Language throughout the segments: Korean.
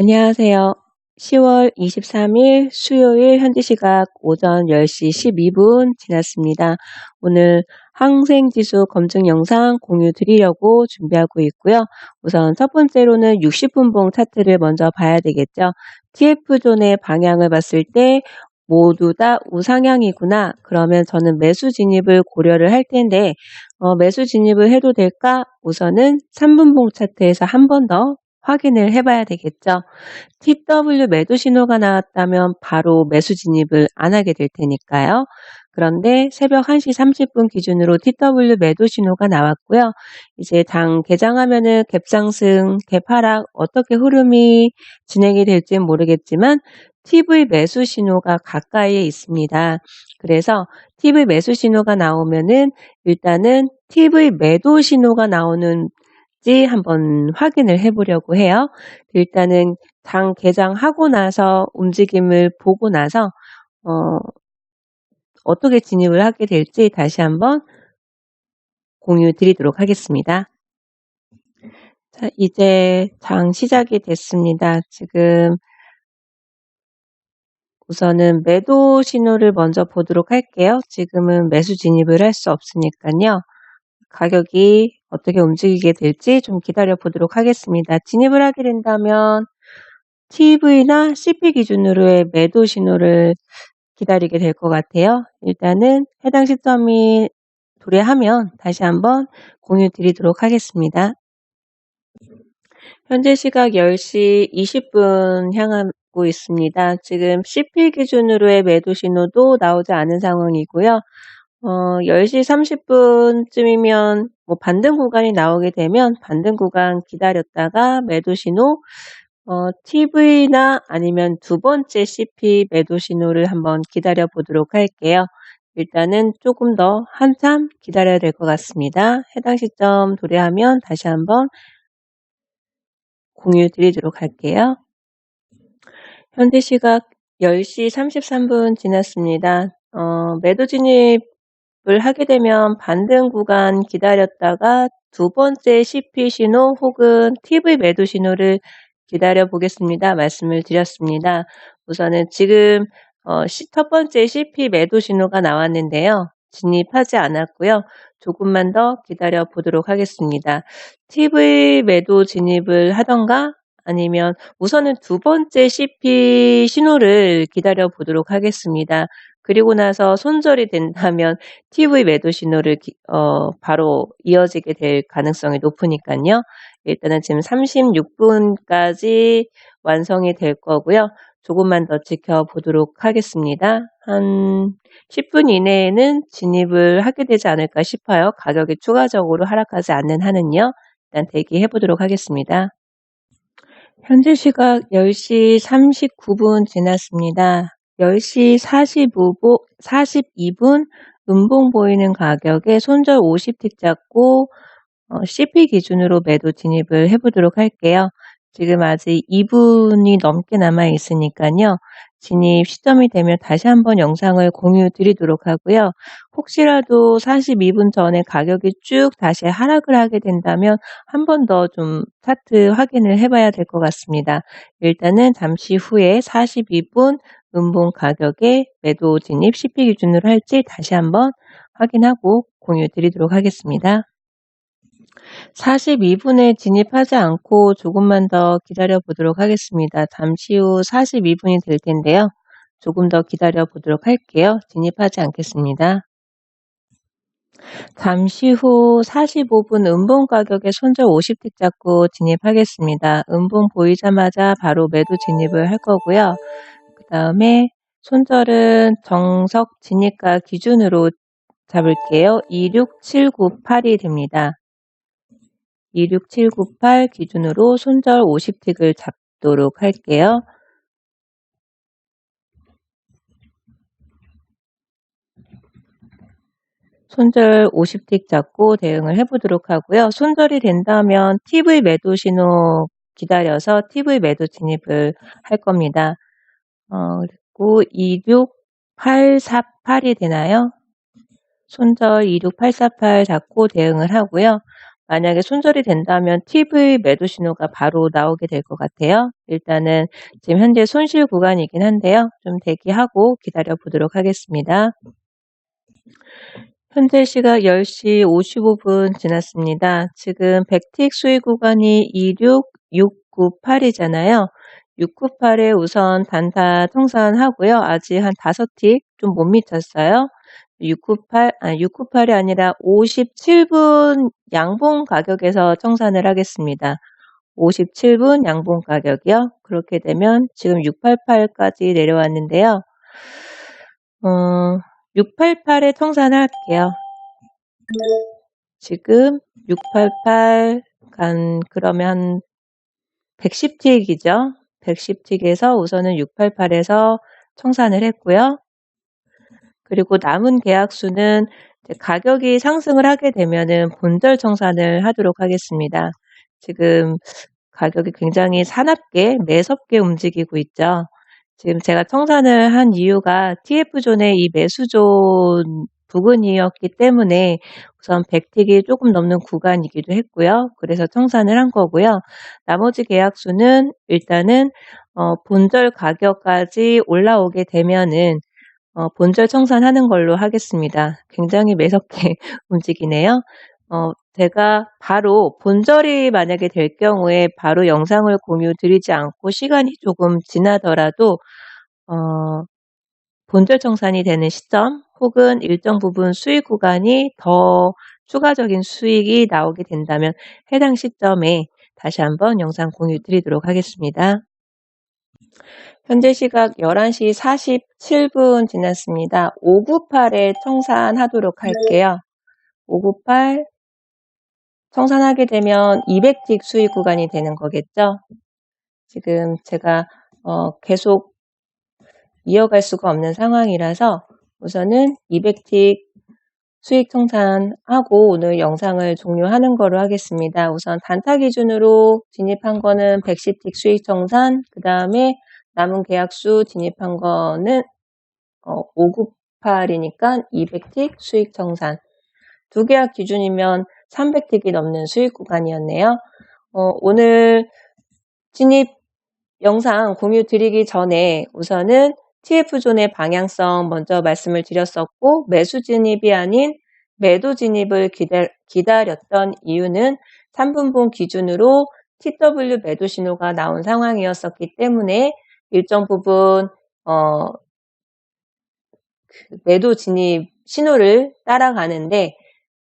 안녕하세요. 10월 23일 수요일 현지 시각 오전 10시 12분 지났습니다. 오늘 항생 지수 검증 영상 공유 드리려고 준비하고 있고요. 우선 첫 번째로는 60분봉 차트를 먼저 봐야 되겠죠. TF존의 방향을 봤을 때 모두 다 우상향이구나. 그러면 저는 매수 진입을 고려를 할 텐데 어, 매수 진입을 해도 될까? 우선은 3분봉 차트에서 한 번 더 확인을 해 봐야 되겠죠. TW 매도 신호가 나왔다면 바로 매수 진입을 안 하게 될 테니까요. 그런데 새벽 1시 30분 기준으로 TW 매도 신호가 나왔고요. 이제 당 개장하면은 갭상승, 갭하락 어떻게 흐름이 진행이 될지는 모르겠지만 TV 매수 신호가 가까이에 있습니다. 그래서 TV 매수 신호가 나오면은 일단은 TV 매도 신호가 나오는 지 한번 확인을 해보려고 해요. 일단은 당 개장하고 나서 움직임을 보고 나서 어, 어떻게 진입을 하게 될지 다시 한번 공유 드리도록 하겠습니다. 자, 이제 장 시작이 됐습니다. 지금 우선은 매도 신호를 먼저 보도록 할게요. 지금은 매수 진입을 할 수 없으니까요. 가격이 어떻게 움직이게 될지 좀 기다려 보도록 하겠습니다. 진입을 하게 된다면 TV나 CP 기준으로의 매도 신호를 기다리게 될 것 같아요. 일단은 해당 시점이 도래하면 다시 한번 공유 드리도록 하겠습니다. 현재 시각 10시 20분 향하고 있습니다. 지금 CP 기준으로의 매도 신호도 나오지 않은 상황이고요. 어, 10시 30분쯤이면 뭐 반등 구간이 나오게 되면 반등 구간 기다렸다가 매도 신호 어, TV나 아니면 두 번째 CP 매도 신호를 한번 기다려 보도록 할게요. 일단은 조금 더 한참 기다려야 될 것 같습니다. 해당 시점 도래하면 다시 한번 공유 드리도록 할게요. 현재 시각 10시 33분 지났습니다. 어, 매도 진입 을 하게 되면 반등 구간 기다렸다가 두 번째 CP 신호 혹은 TV 매도 신호를 기다려 보겠습니다. 말씀을 드렸습니다. 우선은 지금 어, 첫 번째 CP 매도 신호가 나왔는데요. 진입하지 않았고요. 조금만 더 기다려 보도록 하겠습니다. TV 매도 진입을 하던가 아니면 우선은 두 번째 CP 신호를 기다려 보도록 하겠습니다. 그리고 나서 손절이 된다면 TV 매도 신호를 어, 바로 이어지게 될 가능성이 높으니까요. 일단은 지금 36분까지 완성이 될 거고요. 조금만 더 지켜보도록 하겠습니다. 한 10분 이내에는 진입을 하게 되지 않을까 싶어요. 가격이 추가적으로 하락하지 않는 한은요. 일단 대기해 보도록 하겠습니다. 현재 시각 10시 39분 지났습니다. 10시 45분, 42분 음봉 보이는 가격에 손절 50틱 잡고 어, CP 기준으로 매도 진입을 해보도록 할게요. 지금 아직 2분이 넘게 남아 있으니까요. 진입 시점이 되면 다시 한번 영상을 공유 드리도록 하고요. 혹시라도 42분 전에 가격이 쭉 다시 하락을 하게 된다면 한 번 더 좀 차트 확인을 해봐야 될 것 같습니다. 일단은 잠시 후에 42분 음봉 가격에 매도 진입 CP 기준으로 할지 다시 한번 확인하고 공유 드리도록 하겠습니다. 42분에 진입하지 않고 조금만 더 기다려 보도록 하겠습니다. 잠시 후 42분이 될 텐데요. 조금 더 기다려 보도록 할게요. 진입하지 않겠습니다. 잠시 후 45분 음봉 가격에 손절 50틱 잡고 진입하겠습니다. 음봉 보이자마자 바로 매도 진입을 할 거고요. 그 다음에 손절은 정석 진입가 기준으로 잡을게요. 26798이 됩니다. 26798 기준으로 손절 50틱을 잡도록 할게요. 손절 50틱 잡고 대응을 해보도록 하고요. 손절이 된다면 TV 매도 신호 기다려서 TV 매도 진입을 할 겁니다. 어, 그리고 26848이 되나요? 손절 26848 잡고 대응을 하고요. 만약에 손절이 된다면 TV 매도 신호가 바로 나오게 될 것 같아요. 일단은 지금 현재 손실 구간이긴 한데요. 좀 대기하고 기다려 보도록 하겠습니다. 현재 시각 10시 55분 지났습니다. 지금 백틱 수익 구간이 26698이잖아요. 698에 우선 단타 통산하고요. 아직 한 5틱 좀 못 미쳤어요. 698, 아니 698이 아니라 57분 양봉 가격에서 청산을 하겠습니다. 57분 양봉 가격이요. 그렇게 되면 지금 688까지 내려왔는데요. 어, 688에 청산할게요. 지금 688 간 그러면 110틱이죠. 110틱에서 우선은 688에서 청산을 했고요. 그리고 남은 계약 수는 가격이 상승을 하게 되면은 본절 청산을 하도록 하겠습니다. 지금 가격이 굉장히 사납게 매섭게 움직이고 있죠. 지금 제가 청산을 한 이유가 TF존의 이 매수존 부근이었기 때문에 우선 100틱이 조금 넘는 구간이기도 했고요. 그래서 청산을 한 거고요. 나머지 계약수는 일단은 어, 본절 가격까지 올라오게 되면은 어, 본절 청산하는 걸로 하겠습니다. 굉장히 매섭게 움직이네요. 어, 제가 바로 본절이 만약에 될 경우에 바로 영상을 공유 드리지 않고 시간이 조금 지나더라도 어, 본절 청산이 되는 시점 혹은 일정 부분 수익 구간이 더 추가적인 수익이 나오게 된다면 해당 시점에 다시 한번 영상 공유 드리도록 하겠습니다. 현재 시각 11시 47분 지났습니다. 598에 청산하도록 할게요. 598 청산하게 되면 200틱 수익 구간이 되는 거겠죠. 지금 제가 어, 계속 이어갈 수가 없는 상황이라서 우선은 200틱 수익 청산하고 오늘 영상을 종료하는 거로 하겠습니다. 우선 단타 기준으로 진입한 거는 110틱 수익 청산, 그 다음에 남은 계약수 진입한 거는 어, 598이니까 200틱 수익 청산. 두 계약 기준이면 300틱이 넘는 수익 구간이었네요. 어, 오늘 진입 영상 공유 드리기 전에 우선은 TF존의 방향성 먼저 말씀을 드렸었고 매수 진입이 아닌 매도 진입을 기다 렸던 이유는 3분봉 기준으로 TW 매도 신호가 나온 상황이었었기 때문에 일정 부분 어, 그 매도 진입 신호를 따라가는데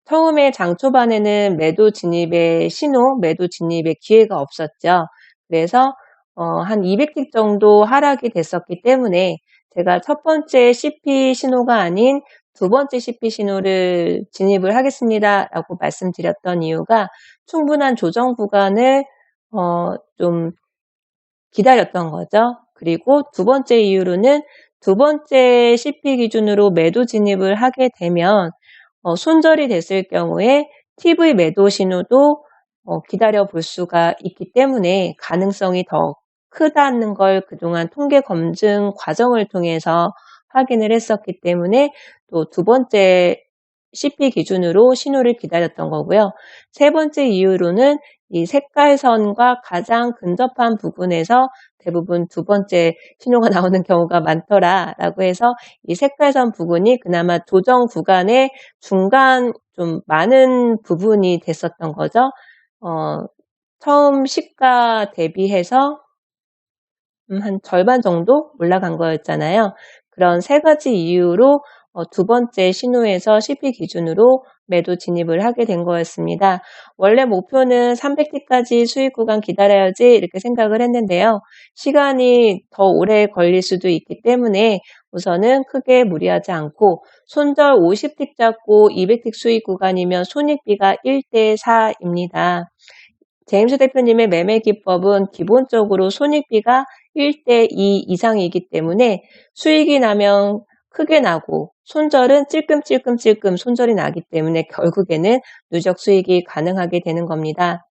처음에 장 초반에는 매도 진입의 신호, 매도 진입의 기회가 없었죠. 그래서 어, 한 200틱 정도 하락이 됐었기 때문에 제가 첫 번째 CP 신호가 아닌 두 번째 CP 신호를 진입을 하겠습니다. 라고 말씀드렸던 이유가 충분한 조정 구간을 어, 좀 기다렸던 거죠. 그리고 두 번째 이유로는 두 번째 CP 기준으로 매도 진입을 하게 되면 어, 손절이 됐을 경우에 TV 매도 신호도 어, 기다려 볼 수가 있기 때문에 가능성이 더 크다는 걸 그동안 통계 검증 과정을 통해서 확인을 했었기 때문에 또 두 번째 CP 기준으로 신호를 기다렸던 거고요. 세 번째 이유로는 이 색깔선과 가장 근접한 부분에서 대부분 두 번째 신호가 나오는 경우가 많더라라고 해서 이 색깔선 부분이 그나마 조정 구간의 중간 좀 많은 부분이 됐었던 거죠. 어, 처음 시가 대비해서 음, 한 절반 정도 올라간 거였잖아요. 그런 세 가지 이유로 어, 두 번째 신호에서 CP 기준으로 매도 진입을 하게 된 거였습니다. 원래 목표는 300T까지 수익 구간 기다려야지 이렇게 생각을 했는데요. 시간이 더 오래 걸릴 수도 있기 때문에 우선은 크게 무리하지 않고 손절 50틱 잡고 200틱 수익 구간이면 손익비가 1대 4입니다. 제임스 대표님의 매매 기법은 기본적으로 손익비가 1대 2 이상이기 때문에 수익이 나면 크게 나고 손절은 찔끔찔끔찔끔 손절이 나기 때문에 결국에는 누적 수익이 가능하게 되는 겁니다.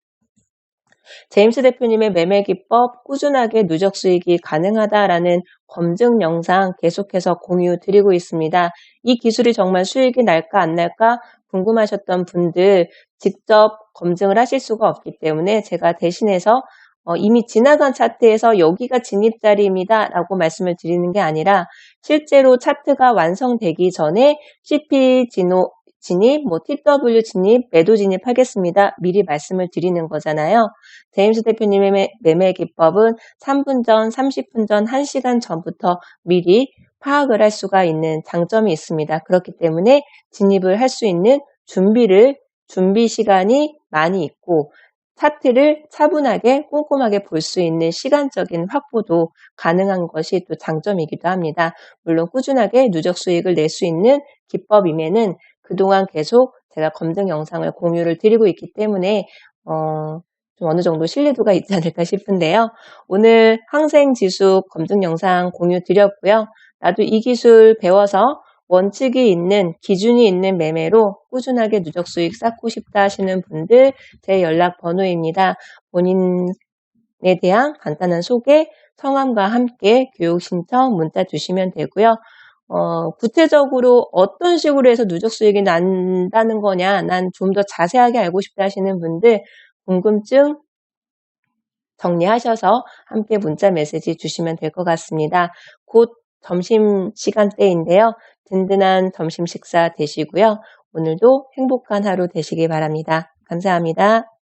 제임스 대표님의 매매 기법 꾸준하게 누적 수익이 가능하다라는 검증 영상 계속해서 공유 드리고 있습니다. 이 기술이 정말 수익이 날까 안 날까 궁금하셨던 분들 직접 검증을 하실 수가 없기 때문에 제가 대신해서 어, 이미 지나간 차트에서 여기가 진입자리입니다 라고 말씀을 드리는 게 아니라 실제로 차트가 완성되기 전에 CP 진호, 진입, 뭐 TW 진입, 매도 진입하겠습니다. 미리 말씀을 드리는 거잖아요. 제임스 대표님의 매매 기법은 3분 전, 30분 전, 1시간 전부터 미리 파악을 할 수가 있는 장점이 있습니다. 그렇기 때문에 진입을 할 수 있는 준비를 준비 시간이 많이 있고 차트를 차분하게 꼼꼼하게 볼 수 있는 시간적인 확보도 가능한 것이 또 장점이기도 합니다. 물론 꾸준하게 누적 수익을 낼 수 있는 기법임에는 그동안 계속 제가 검증 영상을 공유를 드리고 있기 때문에 어, 좀 어느 정도 신뢰도가 있지 않을까 싶은데요. 오늘 항생 지수 검증 영상 공유 드렸고요. 나도 이 기술 배워서 원칙이 있는 기준이 있는 매매로 꾸준하게 누적 수익 쌓고 싶다 하시는 분들 제 연락 번호입니다. 본인에 대한 간단한 소개, 성함과 함께 교육 신청 문자 주시면 되고요. 어, 구체적으로 어떤 식으로 해서 누적 수익이 난다는 거냐, 난 좀 더 자세하게 알고 싶다 하시는 분들 궁금증 정리하셔서 함께 문자 메시지 주시면 될 것 같습니다. 곧 점심 시간대인데요. 든든한 점심 식사 되시고요. 오늘도 행복한 하루 되시기 바랍니다. 감사합니다.